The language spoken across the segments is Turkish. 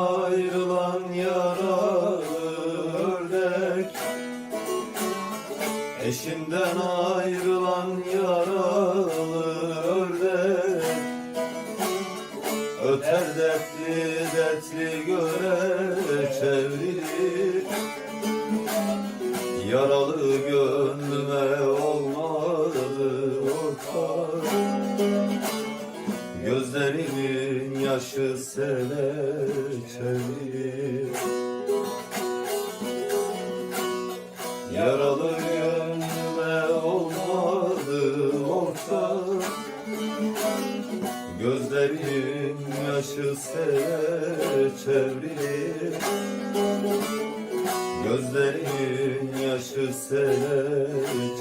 Ayrılan yaralı ördek Eşinden ayrılan yaralı ördek Öter dertli dertli göre çevrilir Yaralı gönlüme yaşı sele çevirir Yaralı gönlüme olmadı ortak Gözlerim yaşı sele çevirir Gözlerim yaşı sele çevirir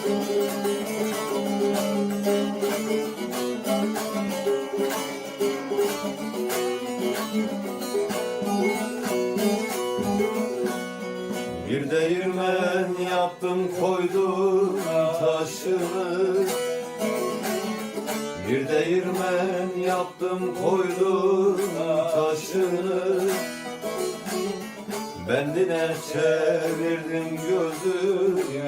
Bir değirmen yaptım koydum taşını Bir değirmen yaptım koydum taşını Bendine çevirdim gözüm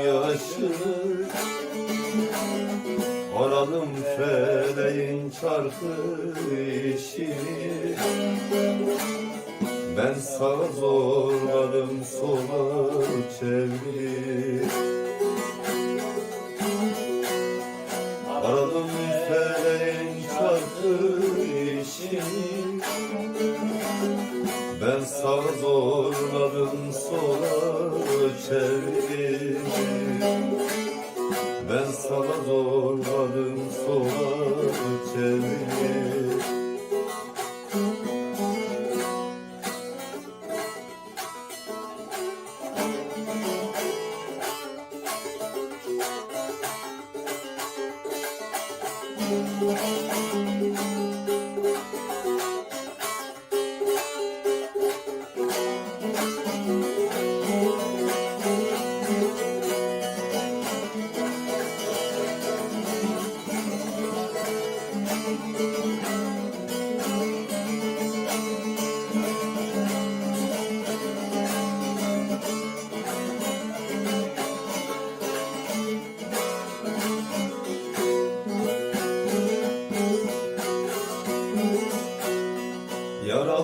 feleğin çarkı işini. Ben sağa zorladım sola çevir Aradım feleğin çarkı işini. Ben sağa zorladım sola çevir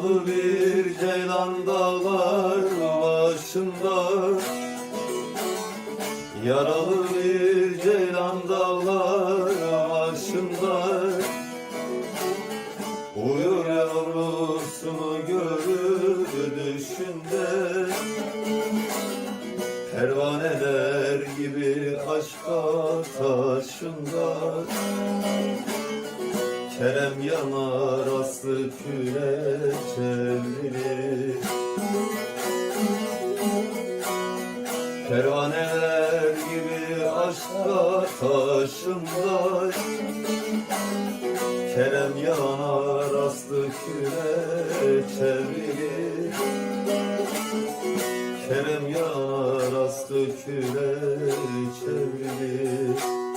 Bir ceylan dağlar başında. Yaralı bir ceylan dağlar başında. Uyur yavrusunu görür düşünde Pervaneler gibi aşka taşında Kerem yanar aslı küle çevirir Pervaneler gibi aşka taşında Kerem yanar aslı küle çevirir Kerem yanar aslı küle çevirir